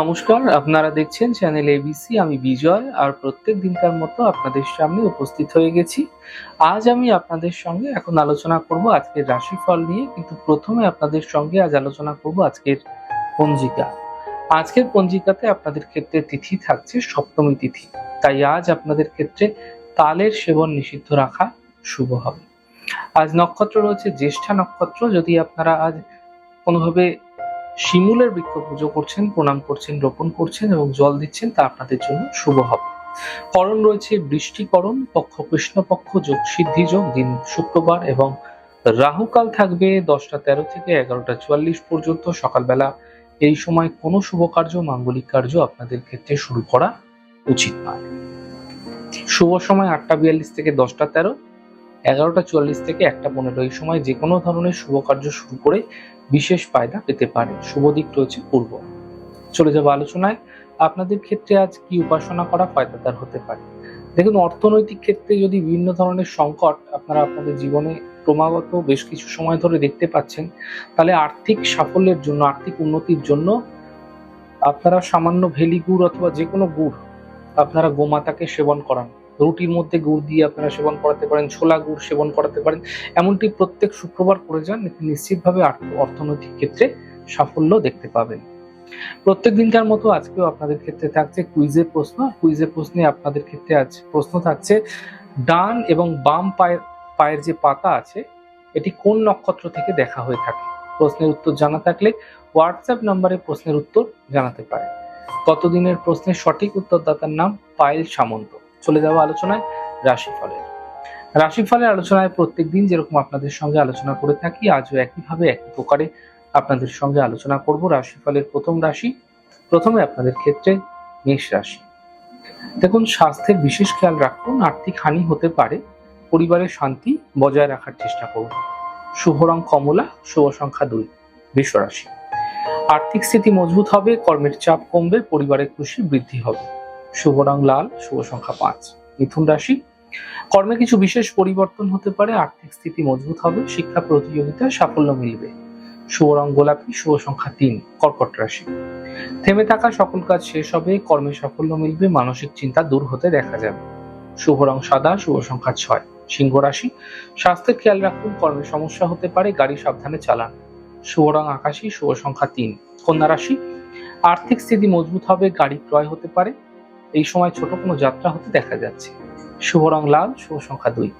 নমস্কার, আপনারা দেখছেন চ্যানেল এবিসি আমি বিজয়, আর প্রত্যেক দিনকার মতো আপনাদের সামনে উপস্থিত হয়ে গেছি। আজ আমি আপনাদের সঙ্গে এখন আলোচনা করব আজকের রাশিফল নিয়ে, কিন্তু প্রথমে আপনাদের সঙ্গে আজ আলোচনা করব আজকের পঞ্জিকা। আজকের পঞ্জিকাতে আপনাদের ক্ষেত্রে তিথি থাকছে সপ্তমী তিথি, তাই আজ আপনাদের ক্ষেত্রে তালের সেবন নিষিদ্ধ রাখা শুভ হবে। আজ নক্ষত্র রয়েছে, জ্যেষ্ঠা নক্ষত্র, যদি আপনারা আজ কোনোভাবে শিমুলের বৃক্ষ পুজো করছেন, প্রণাম করছেন, রোপণ করছেন এবং জল দিচ্ছেন, তা আপনাদের জন্য শুভ হবে। করণ রয়েছে বৃষ্টিকরণ, পক্ষ কৃষ্ণপক্ষ, যোগ সিদ্ধি যোগ, দিন শুক্রবার এবং রাহুকাল থাকবে দশটা তেরো থেকে এগারোটা চুয়াল্লিশ পর্যন্ত। সকালবেলা এই সময় কোনো শুভ কার্য, মাঙ্গলিক কার্য আপনাদের ক্ষেত্রে শুরু করা উচিত নয়। শুভ সময় আটটা বিয়াল্লিশ থেকে দশটা তেরো। এগারোটা চুয়াল্লিশ থেকে একটা পনেরো এই সময় যে কোনো ধরনের শুভ কার্য শুরু করে বিশেষ ফায়দা পেতে পারে। শুভ দিক রয়েছে পূর্ব। চলে যাব আলোচনায়। আপনাদের ক্ষেত্রে আজ কি উপাসনা করা ফায়দাদার হতে পারে? দেখুন, অর্থনৈতিক ক্ষেত্রে যদি বিভিন্ন ধরনের সংকট আপনারা আপনাদের জীবনে ক্রমাগত বেশ কিছু সময় ধরে দেখতে পাচ্ছেন, তাহলে আর্থিক সাফল্যের জন্য, আর্থিক উন্নতির জন্য আপনারা সামান্য ভেলি গুড় অথবা যে কোনো গুড় আপনারা গোমাতাকে সেবন করান। রুটির মধ্যে গুড় দিয়ে আপনারা সেবন করাতে পারেন, ছোলা গুড় সেবন করাতে পারেন। এমনটি প্রত্যেক শুক্রবার করে যান নিশ্চিতভাবে অর্থনৈতিক ক্ষেত্রে সাফল্য দেখতে পাবেন। প্রত্যেক দিনকার মতো আজকেও আপনাদের ক্ষেত্রে থাকছে কুইজের প্রশ্ন। কুইজের প্রশ্নে আপনাদের ক্ষেত্রে আজ প্রশ্ন থাকছে, ডান এবং বাম পায়ের পায়ের যে পাতা আছে, এটি কোন নক্ষত্র থেকে দেখা হয়ে থাকে? প্রশ্নের উত্তর জানা থাকলে হোয়াটসঅ্যাপ নম্বরে প্রশ্নের উত্তর জানাতে পারে গতদিনের প্রশ্নের সঠিক উত্তরদাতার নাম পায়েল সামন্ত। চলে যাওয়া আলোচনায় রাশিফলের। রাশিফলের আলোচনায় প্রত্যেক দিন যেরকম আপনাদের সঙ্গে আলোচনা করে থাকি, আজও একইভাবে একই প্রকারে আপনাদের সঙ্গে আলোচনা করব রাশিফলের প্রথম রাশি, প্রথমে আপনাদের ক্ষেত্রে মেষ রাশি। দেখুন, স্বাস্থ্যের বিশেষ খেয়াল রাখুন, আর্থিক হানি হতে পারে পরিবারের শান্তি বজায় রাখার চেষ্টা করুন। শুভ রং কমলা, শুভ সংখ্যা দুই, বৃষ রাশি। আর্থিক স্থিতি মজবুত হবে, কর্মের চাপ কমবে, পরিবারের খুশি বৃদ্ধি হবে। শুভ রং লাল, শুভ সংখ্যা পাঁচ। মিথুন রাশি। কর্মে কিছু বিশেষ পরিবর্তন হতে পারে, আর্থিক স্থিতি মজবুত হবে, শিক্ষা প্রতিযোগিতায় সাফল্য মিলবে। শুভ রং গোলাপি, শুভ সংখ্যা তিন, কর্কট রাশি। থেমে থাকা সকল কাজ শেষ হবে, কর্মে সাফল্য মিলবে, মানসিক চিন্তা দূর হতে দেখা যাবে। শুভ রং সাদা, শুভ সংখ্যা ছয়, সিংহ রাশি। স্বাস্থ্যের খেয়াল রাখুন, কর্মে সমস্যা হতে পারে, গাড়ি সাবধানে চালান। শুভ রং আকাশী, শুভ সংখ্যা তিন, কন্যা রাশি। আর্থিক স্থিতি মজবুত হবে, গাড়ি ক্রয় হতে পারে এই সময় ছোট কোনো যাত্রা হতে দেখা যাচ্ছে। শুভ রং লাল, শুভ সংখ্যা দুই।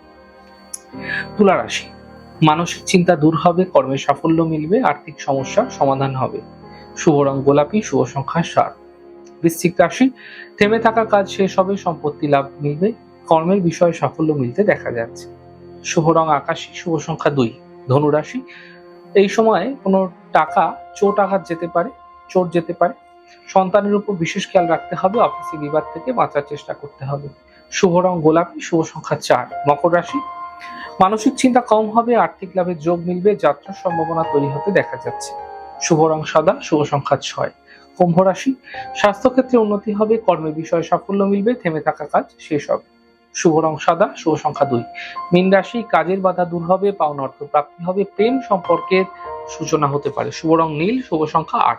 তুলা রাশি মানসিক চিন্তা দূর হবে কর্মে সাফল্য মিলবে, আর্থিক সমস্যার সমাধান হবে। শুভ রং গোলাপি, শুভ সংখ্যা সাত। বৃশ্চিক রাশি। থেমে থাকা কাজ শেষ হবে, সম্পত্তি লাভ মিলবে, কর্মের বিষয়ে সাফল্য মিলতে দেখা যাচ্ছে। শুভ রং আকাশী, শুভ সংখ্যা দুই। ধনুরাশি। এই সময় কোনো টাকা চোট আঘাত যেতে পারে, চোট যেতে পারে সন্তানের উপর বিশেষ খেয়াল রাখতে হবে, অফিসে বিবাদ থেকে বাঁচার চেষ্টা করতে হবে। শুভ রং গোলাপি, শুভ সংখ্যা চার। মকর রাশি। মানসিক চিন্তা কম হবে, আর্থিক লাভের যোগ মিলবে, যাত্রার সম্ভাবনা তৈরি হতে দেখা যাচ্ছে। শুভ রং সাদা, শুভ সংখ্যা ছয়। কুম্ভ রাশি। স্বাস্থ্যক্ষেত্রে উন্নতি হবে, কর্মের বিষয়ে সাফল্য মিলবে, থেমে থাকা কাজ শেষ হবে। শুভ রং সাদা, শুভ সংখ্যা দুই। মীন রাশি, কাজের বাধা দূর হবে, পাওনা অর্থ প্রাপ্তি হবে, প্রেম সম্পর্কের সূচনা হতে পারে। শুভ রং নীল, শুভ সংখ্যা আট।